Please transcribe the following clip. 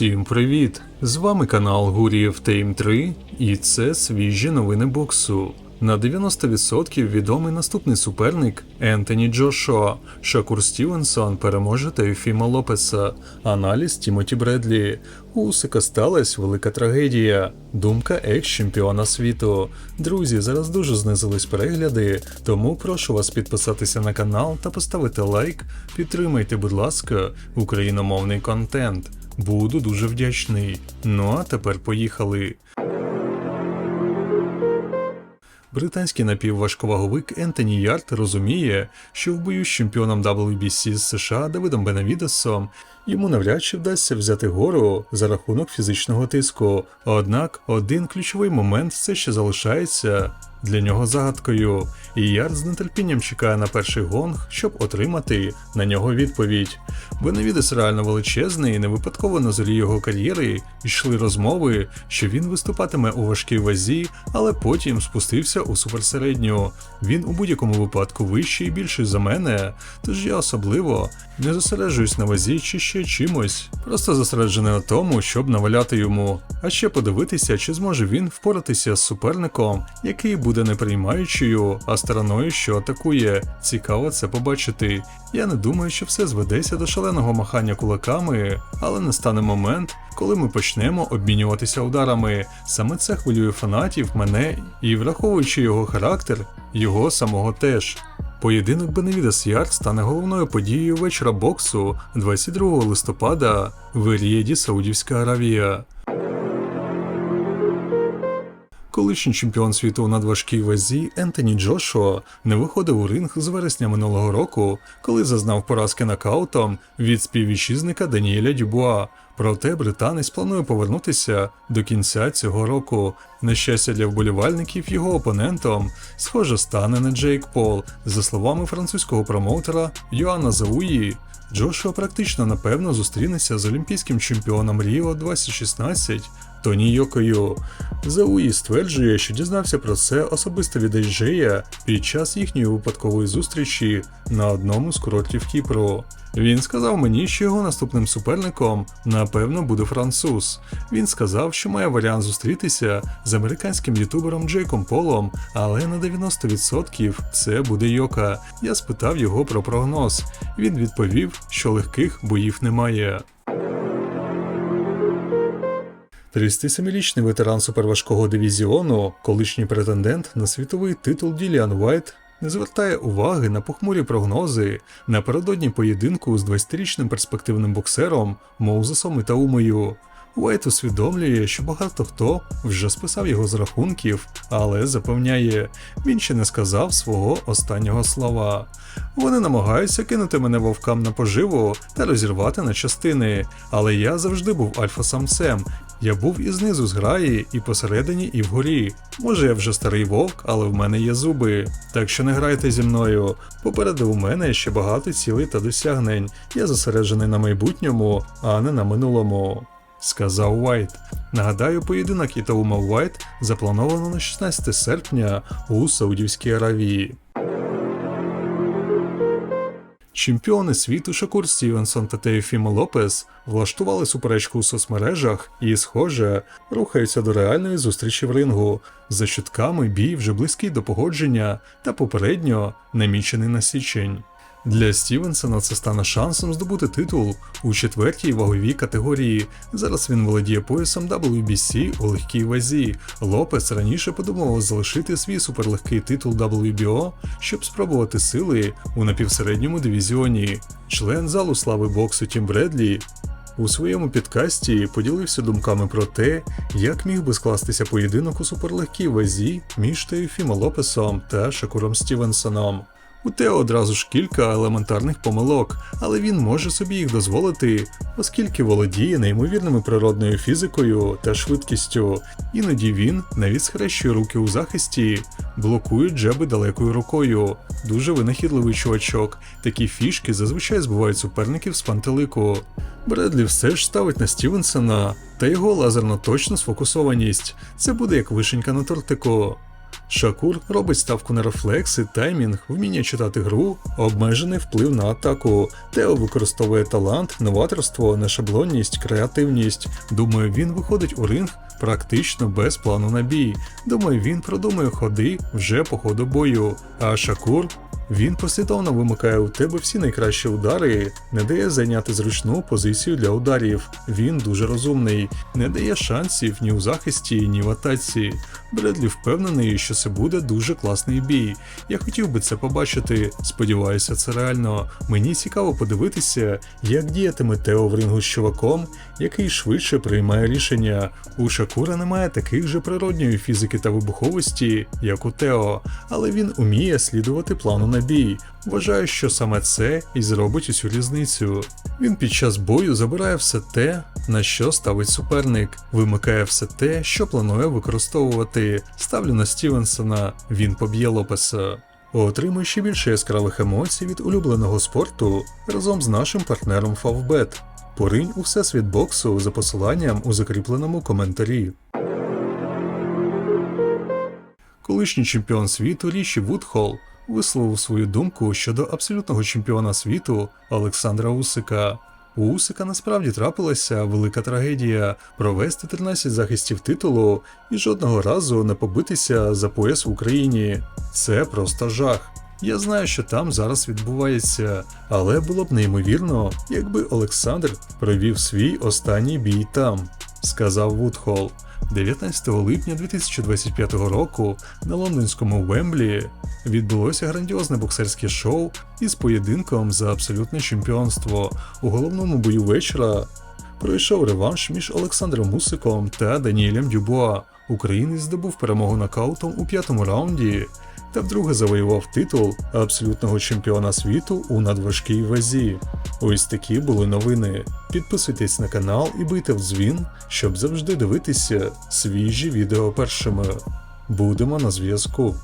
Всім привіт! З вами канал Гурієв Тейм 3 і це свіжі новини боксу. На 90% відомий наступний суперник Ентоні Джошуа. Шакур Стівенсон переможе Теофіма Лопеса. Аналіз Тімоті Бредлі. У Усика сталася велика трагедія. Думка екс-чемпіона світу. Друзі, зараз дуже знизились перегляди, тому прошу вас підписатися на канал та поставити лайк. Підтримайте, будь ласка, україномовний контент. Буду дуже вдячний. Ну а тепер поїхали. Британський напівважковаговик Ентоні Ярд розуміє, що в бою з чемпіоном WBC з США Давидом Бенавідесом йому навряд чи вдасться взяти гору за рахунок фізичного тиску. Однак один ключовий момент все ще залишається для нього загадкою, і Ярд з нетерпінням чекає на перший гонг, щоб отримати на нього відповідь. Бенавідес реально величезний, і не випадково на зорі його кар'єри йшли розмови, що він виступатиме у важкій вазі, але потім спустився у суперсередню. Він у будь-якому випадку вищий і більший за мене, тож я особливо не зосереджуюсь на вазі чи ще чимось, просто зосереджений на тому, щоб наваляти йому, а ще подивитися, чи зможе він впоратися з суперником, який буде не приймаючою, а стороною, що атакує. Цікаво це побачити. Я не думаю, що все зведеться до шаленого махання кулаками, але не стане момент, коли ми почнемо обмінюватися ударами. Саме це хвилює фанатів, мене і враховуючи його характер, його самого теж. Поєдинок Беневідес Ярд стане головною подією вечора боксу 22 листопада в Рієді, Саудівська Аравія. Колишній чемпіон світу у надважкій вазі Ентоні Джошуа не виходив у ринг з вересня минулого року, коли зазнав поразки нокаутом від співвітчизника Даніеля Дюбуа. Проте британець планує повернутися до кінця цього року. На щастя для вболівальників, його опонентом, схоже, стане не Джейк Пол. За словами французького промоутера Йоанна Зауї, Джошуа практично напевно зустрінеться з олімпійським чемпіоном Ріо 2016 Тоні Йокою. Зауї стверджує, що дізнався про це особисто від Ейджея під час їхньої випадкової зустрічі на одному з курортів Кіпру. Він сказав мені, що його наступним суперником, напевно, буде француз. Він сказав, що має варіант зустрітися з американським ютубером Джейком Полом, але на 90% це буде Йока. Я спитав його про прогноз. Він відповів, що легких боїв немає. 37-річний ветеран суперважкого дивізіону, колишній претендент на світовий титул Діліан Уайт, не звертає уваги на похмурі прогнози напередодні поєдинку з 20-річним перспективним боксером Моузесом Ітаумою. Уайт усвідомлює, що багато хто вже списав його з рахунків, але запевняє, він ще не сказав свого останнього слова. Вони намагаються кинути мене вовкам на поживу та розірвати на частини, але я завжди був альфа-самцем. Я був і знизу зграї, і посередині, і вгорі. Може, я вже старий вовк, але в мене є зуби. Так що не грайте зі мною. Попереду у мене ще багато цілей та досягнень. Я зосереджений на майбутньому, а не на минулому. Сказав Уайт. Нагадаю, поєдинок Ітаума Уайт заплановано на 16 серпня у Саудівській Аравії. Чемпіони світу Шакур Стівенсон та Теофімо Лопес влаштували суперечку у соцмережах і, схоже, рухаються до реальної зустрічі в рингу. За чутками бій вже близький до погодження та попередньо намічений на січень. Для Стівенсона це стане шансом здобути титул у четвертій ваговій категорії. Зараз він володіє поясом WBC у легкій вазі. Лопес раніше подумав залишити свій суперлегкий титул WBO, щоб спробувати сили у напівсередньому дивізіоні. Член залу слави боксу Тім Бредлі у своєму підкасті поділився думками про те, як міг би скластися поєдинок у суперлегкій вазі між Теофімо Лопесом та Шакуром Стівенсоном. У Тео одразу ж кілька елементарних помилок, але він може собі їх дозволити, оскільки володіє неймовірними природною фізикою та швидкістю. Іноді він навіть схрещує руки у захисті, блокує джеби далекою рукою. Дуже винахідливий чувачок. Такі фішки зазвичай збивають суперників з пантелику. Бредлі все ж ставить на Стівенсона та його лазерно точну сфокусованість. Це буде як вишенька на тортику. Шакур робить ставку на рефлекси, таймінг, вміння читати гру, обмежений вплив на атаку. Тео використовує талант, новаторство, нешаблонність, креативність. Думаю, він виходить у ринг практично без плану на бій. Думаю, він продумує ходи вже по ходу бою. А Шакур він послідовно вимикає у тебе всі найкращі удари, не дає зайняти зручну позицію для ударів. Він дуже розумний, не дає шансів ні у захисті, ні в атаці. Бредлі впевнений, що це буде дуже класний бій. Я хотів би це побачити. Сподіваюся, це реально. Мені цікаво подивитися, як діятиме Тео в рингу з чуваком, який швидше приймає рішення. У Шакура немає таких же природньої фізики та вибуховості, як у Тео, але він уміє слідувати плану на бій. Вважаю, що саме це і зробить усю різницю. Він під час бою забирає все те, на що ставить суперник, вимикає все те, що планує використовувати. Ставлю на Стівенсона, він поб'є Лопеса. Отримує ще більше яскравих емоцій від улюбленого спорту разом з нашим партнером Favbet. Поринь у всесвіт боксу за посиланням у закріпленому коментарі. Колишній чемпіон світу Ріші Вудхол висловив свою думку щодо абсолютного чемпіона світу Олександра Усика. У Усика насправді трапилася велика трагедія провести 13 захистів титулу і жодного разу не побитися за пояс в Україні. Це просто жах. Я знаю, що там зараз відбувається, але було б неймовірно, якби Олександр провів свій останній бій там, сказав Вудхол. 19 липня 2025 року на лондонському Вемблі відбулося грандіозне боксерське шоу із поєдинком за абсолютне чемпіонство. У головному бою вечора пройшов реванш між Олександром Мусиком та Даніелем Дюбуа. Українець здобув перемогу нокаутом у п'ятому раунді та вдруге завоював титул абсолютного чемпіона світу у надважкій вазі. Ось такі були новини. Підписуйтесь на канал і бийте в дзвін, щоб завжди дивитися свіжі відео першими. Будемо на зв'язку.